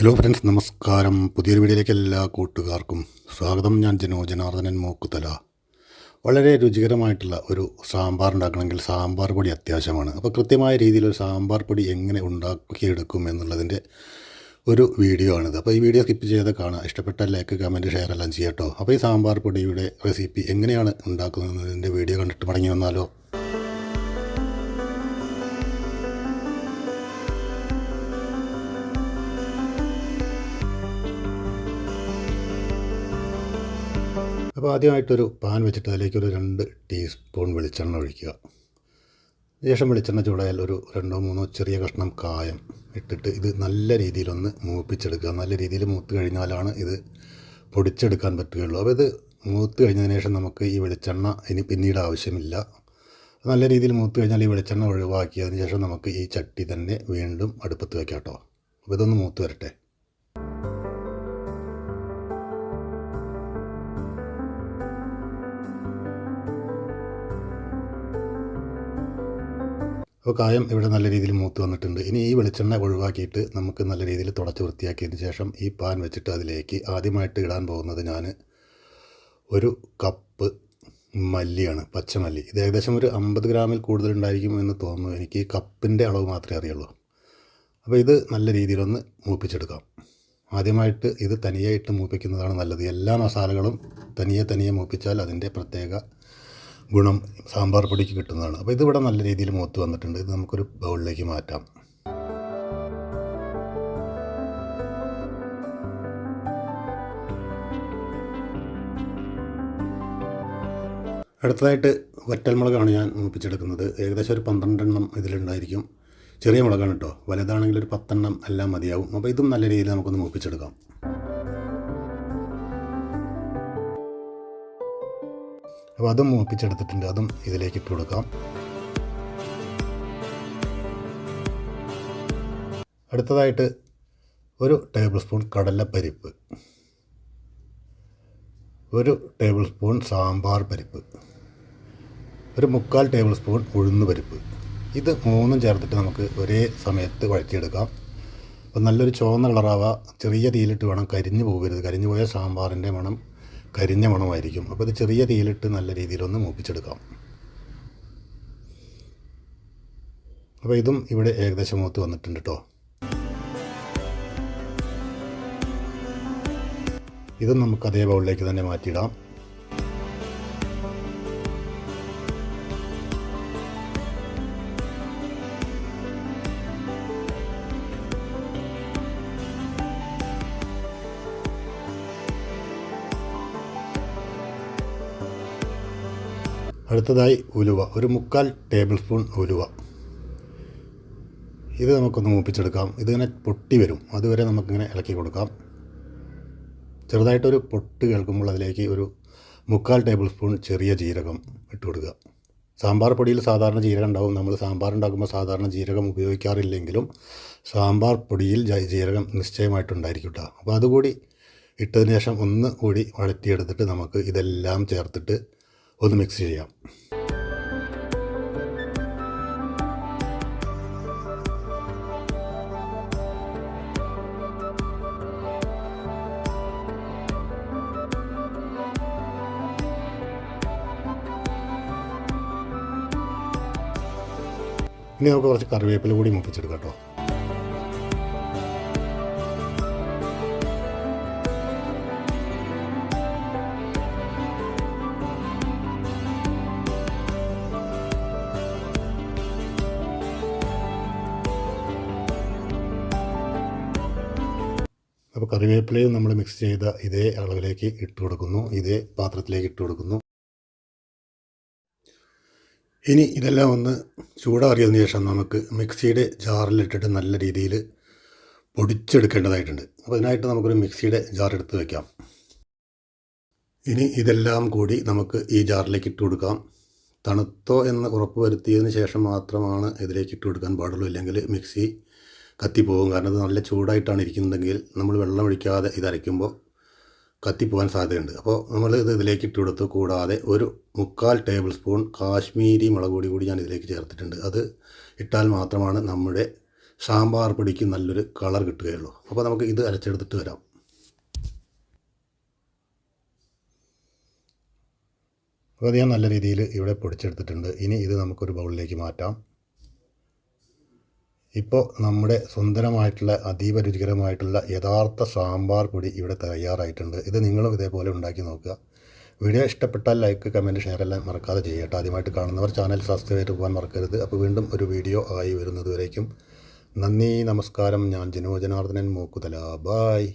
Hello friends നമസ്കാരം. പുതിയൊരു വീഡിയോയിലേക്ക് എല്ലാ കൂട്ടുകാർക്കും സ്വാഗതം. ഞാൻ ജനോ ജനാർദ്ദനൻ മൂക്കുത്തല. വളരെ രുചികരമായിട്ടുള്ള ഒരു സാമ്പാർ ഉണ്ടാക്കണമെങ്കിൽ സാമ്പാർ പൊടി അത്യാവശ്യമാണ്. അപ്പോൾ കൃത്യമായ രീതിയിൽ ഒരു സാമ്പാർ പൊടി എങ്ങനെ ഉണ്ടാക്കിയെടുക്കും എന്നുള്ളതിന്റെ ഒരു വീഡിയോ ആണിത്. അപ്പോൾ ഈ വീഡിയോ സ്കിപ്പ് ചെയ്ത് കാണുക. ഇഷ്ടപ്പെട്ട ലൈക്ക് കമന്റ് ഷെയർ എല്ലാം ചെയ്യട്ടോ. അപ്പോൾ ഈ സാമ്പാർ പൊടിയുടെ റെസിപ്പി എങ്ങനെയാണ് ഉണ്ടാക്കുന്നതിന്റെ വീഡിയോ കണ്ടിട്ട് മടങ്ങി വന്നാലോ? അപ്പോൾ ആദ്യമായിട്ടൊരു പാൻ വെച്ചിട്ട് അതിലേക്ക് ഒരു രണ്ട് ടീസ്പൂൺ വെളിച്ചെണ്ണ ഒഴിക്കുക. ശേഷം വെളിച്ചെണ്ണ ചൂടായാൽ ഒരു രണ്ടോ മൂന്നോ ചെറിയ കഷ്ണം കായം ഇട്ടിട്ട് ഇത് നല്ല രീതിയിലൊന്ന് മൂപ്പിച്ചെടുക്കുക. നല്ല രീതിയിൽ മൂത്ത് കഴിഞ്ഞാലാണ് ഇത് പൊടിച്ചെടുക്കാൻ പറ്റുകയുള്ളൂ. അപ്പോൾ ഇത് മൂത്ത് കഴിഞ്ഞതിന് ശേഷം നമുക്ക് ഈ വെളിച്ചെണ്ണ ഇനി പിന്നീട് ആവശ്യമില്ല. നല്ല രീതിയിൽ മൂത്ത് കഴിഞ്ഞാൽ ഈ വെളിച്ചെണ്ണ ഒഴിവാക്കിയതിന് ശേഷം നമുക്ക് ഈ ചട്ടി തന്നെ വീണ്ടും അടുപ്പത്ത് വെക്കാം കേട്ടോ. അപ്പോൾ ഇതൊന്ന് മൂത്ത് വരട്ടെ. അപ്പോൾ കായം ഇവിടെ നല്ല രീതിയിൽ മൂത്ത് വന്നിട്ടുണ്ട്. ഇനി ഈ വെളിച്ചെണ്ണ ഒഴിവാക്കിയിട്ട് നമുക്ക് നല്ല രീതിയിൽ തുടച്ച് വൃത്തിയാക്കിയതിന് ശേഷം ഈ പാൻ വെച്ചിട്ട് അതിലേക്ക് ആദ്യമായിട്ട് ഇടാൻ പോകുന്നത് ഞാൻ ഒരു കപ്പ് മല്ലിയാണ് പച്ചമല്ലി. ഇത് ഏകദേശം ഒരു അമ്പത് ഗ്രാമിൽ കൂടുതൽ ഉണ്ടായിരിക്കും എന്ന് തോന്നുന്നു. എനിക്ക് ഈ കപ്പിന്റെ അളവ് മാത്രമേ അറിയുള്ളൂ. അപ്പോൾ ഇത് നല്ല രീതിയിലൊന്ന് മൂപ്പിച്ചെടുക്കാം. ആദ്യമായിട്ട് ഇത് തനിയായിട്ട് മൂപ്പിക്കുന്നതാണ് നല്ലത്. എല്ലാ മസാലകളും തനിയെ തനിയെ മൂപ്പിച്ചാൽ അതിന്റെ പ്രത്യേക ഗുണം സാമ്പാർ പൊടിക്ക് കിട്ടുന്നതാണ്. അപ്പോൾ ഇതിവിടെ നല്ല രീതിയിൽ മൂത്ത് വന്നിട്ടുണ്ട്. ഇത് നമുക്കൊരു ബൗളിലേക്ക് മാറ്റാം. അടുത്തതായിട്ട് വറ്റൽമുളകാണ് ഞാൻ മൂപ്പിച്ചെടുക്കുന്നത്. ഏകദേശം ഒരു പന്ത്രണ്ടെണ്ണം ഇതിലുണ്ടായിരിക്കും. ചെറിയ മുളകാണ് കേട്ടോ. വലുതാണെങ്കിൽ ഒരു പത്തെണ്ണം എല്ലാം മതിയാവും. അപ്പോൾ ഇതും നല്ല രീതിയിൽ നമുക്കൊന്ന് മൂപ്പിച്ചെടുക്കാം. അപ്പോൾ അതും മൂപ്പിച്ചെടുത്തിട്ടുണ്ട്. അതും ഇതിലേക്ക് ഇട്ട് കൊടുക്കാം. അടുത്തതായിട്ട് ഒരു ടേബിൾ സ്പൂൺ കടലപ്പരിപ്പ്. ഒരു ടേബിൾ സ്പൂൺ സാമ്പാർ പരിപ്പ്. ഒരു മുക്കാൽ ടേബിൾ സ്പൂൺ ഉഴുന്ന് പരിപ്പ്. ഇത് മൂന്നും ചേർത്തിട്ട് നമുക്ക് ഒരേ സമയത്ത് വഴറ്റിയെടുക്കാം. അപ്പോൾ നല്ലൊരു ചുവന്ന കളറാവുക ചെറിയ തീയിലിട്ട് വേണം കരിഞ്ഞു പോകരുത്. കരിഞ്ഞു പോയ സാമ്പാറിന്റെ മണം കരിഞ്ഞ മണമായിരിക്കും. അപ്പോൾ ഇത് ചെറിയ തീയിലിട്ട് നല്ല രീതിയിലൊന്ന് മൂപ്പിച്ചെടുക്കാം. അപ്പോൾ ഇതും ഇവിടെ ഏകദേശം മൂത്ത് വന്നിട്ടുണ്ട് കേട്ടോ ഇതും നമുക്ക് അതേ ബൗളിലേക്ക് തന്നെ മാറ്റിയിടാം. അടുത്തതായി ഉലുവ ഒരു മുക്കാൽ ടേബിൾ സ്പൂൺ ഉലുവ. ഇത് നമുക്കൊന്ന് മൂപ്പിച്ചെടുക്കാം. ഇതിങ്ങനെ പൊട്ടി വരും. അതുവരെ നമുക്കിങ്ങനെ ഇളക്കി കൊടുക്കാം. ചെറുതായിട്ടൊരു പൊട്ട് കേൾക്കുമ്പോൾ അതിലേക്ക് ഒരു മുക്കാൽ ടേബിൾ സ്പൂൺ ചെറിയ ജീരകം ഇട്ട് കൊടുക്കുക. സാമ്പാർ പൊടിയിൽ സാധാരണ ജീരകം ഉണ്ടാവും. നമ്മൾ സാമ്പാർ ഉണ്ടാക്കുമ്പോൾ സാധാരണ ജീരകം ഉപയോഗിക്കാറില്ലെങ്കിലും സാമ്പാർ പൊടിയിൽ ജീരകം നിശ്ചയമായിട്ടുണ്ടായിരിക്കും കേട്ടോ അപ്പോൾ അതുകൂടി ഇട്ടതിന് ശേഷം ഒന്ന് കൂടി വഴറ്റിയെടുത്തിട്ട് നമുക്ക് ഇതെല്ലാം ചേർത്തിട്ട് ഒന്ന് മിക്സ് ചെയ്യാം. ഇനി നമുക്ക് കുറച്ച് കറിവേപ്പില കൂടി മുപ്പിച്ചെടുക്കാം കേട്ടോ. അപ്പോൾ കറിവേപ്പിലയും നമ്മൾ മിക്സ് ചെയ്ത ഇതേ അളവിലേക്ക് ഇട്ട് കൊടുക്കുന്നു. ഇതേ പാത്രത്തിലേക്ക് ഇട്ട് കൊടുക്കുന്നു. ഇനി ഇതെല്ലാം ഒന്ന് ചൂടാറിയതിന് ശേഷം നമുക്ക് മിക്സിയുടെ ജാറിലിട്ടിട്ട് നല്ല രീതിയിൽ പൊടിച്ചെടുക്കേണ്ടതായിട്ടുണ്ട്. അപ്പോൾ അതിനായിട്ട് നമുക്കൊരു മിക്സിയുടെ ജാർ എടുത്ത് വയ്ക്കാം ഇനി ഇതെല്ലാം കൂടി നമുക്ക് ഈ ജാറിലേക്ക് ഇട്ട് കൊടുക്കാം. തണുത്തോ എന്ന് ഉറപ്പ് വരുത്തിയതിന് ശേഷം മാത്രമാണ് ഇതിലേക്ക് ഇട്ട് കൊടുക്കാൻ പാടുള്ളൂ. ഇല്ലെങ്കിൽ മിക്സി കത്തിപ്പോകും. കാരണം ഇത് നല്ല ചൂടായിട്ടാണ് ഇരിക്കുന്നതെങ്കിൽ നമ്മൾ വെള്ളം ഒഴിക്കാതെ ഇത് അരയ്ക്കുമ്പോൾ കത്തിപ്പോകാൻ സാധ്യതയുണ്ട്. അപ്പോൾ നമ്മൾ ഇത് ഇതിലേക്ക് ഇട്ട് കൊടുത്തു. കൂടാതെ ഒരു മുക്കാൽ ടേബിൾ സ്പൂൺ കാശ്മീരി മുളക് പൊടി കൂടി ഞാൻ ഇതിലേക്ക് ചേർത്തിട്ടുണ്ട്. അത് ഇട്ടാൽ മാത്രമാണ് നമ്മുടെ സാമ്പാർ പൊടിക്ക് നല്ലൊരു കളർ കിട്ടുകയുള്ളൂ. അപ്പോൾ നമുക്ക് ഇത് അരച്ചെടുത്തിട്ട് വരാം. അപ്പോൾ അത് ഞാൻ നല്ല രീതിയിൽ ഇവിടെ പൊടിച്ചെടുത്തിട്ടുണ്ട്. ഇനി ഇത് നമുക്കൊരു ബൗളിലേക്ക് മാറ്റാം. ഇപ്പോൾ നമ്മുടെ സുന്ദരമായിട്ടുള്ള അതീവ രുചികരമായിട്ടുള്ള യഥാർത്ഥ സാമ്പാർ പൊടി ഇവിടെ തയ്യാറായിട്ടുണ്ട്. ഇത് നിങ്ങളും ഇതേപോലെ ഉണ്ടാക്കി നോക്കുക. വീഡിയോ ഇഷ്ടപ്പെട്ടാൽ ലൈക്ക് കമന്റ് ഷെയർ എല്ലാം മറക്കാതെ ചെയ്യട്ടെ. ആദ്യമായിട്ട് കാണുന്നവർ ചാനൽ സബ്സ്ക്രൈബ് പോകാൻ മറക്കരുത്. അപ്പോൾ വീണ്ടും ഒരു വീഡിയോ ആയി വരുന്നതുവരേക്കും. നന്ദി നമസ്കാരം. ഞാൻ ജനോജനാർദ്ദനൻ മൂക്കുതല. ബായ്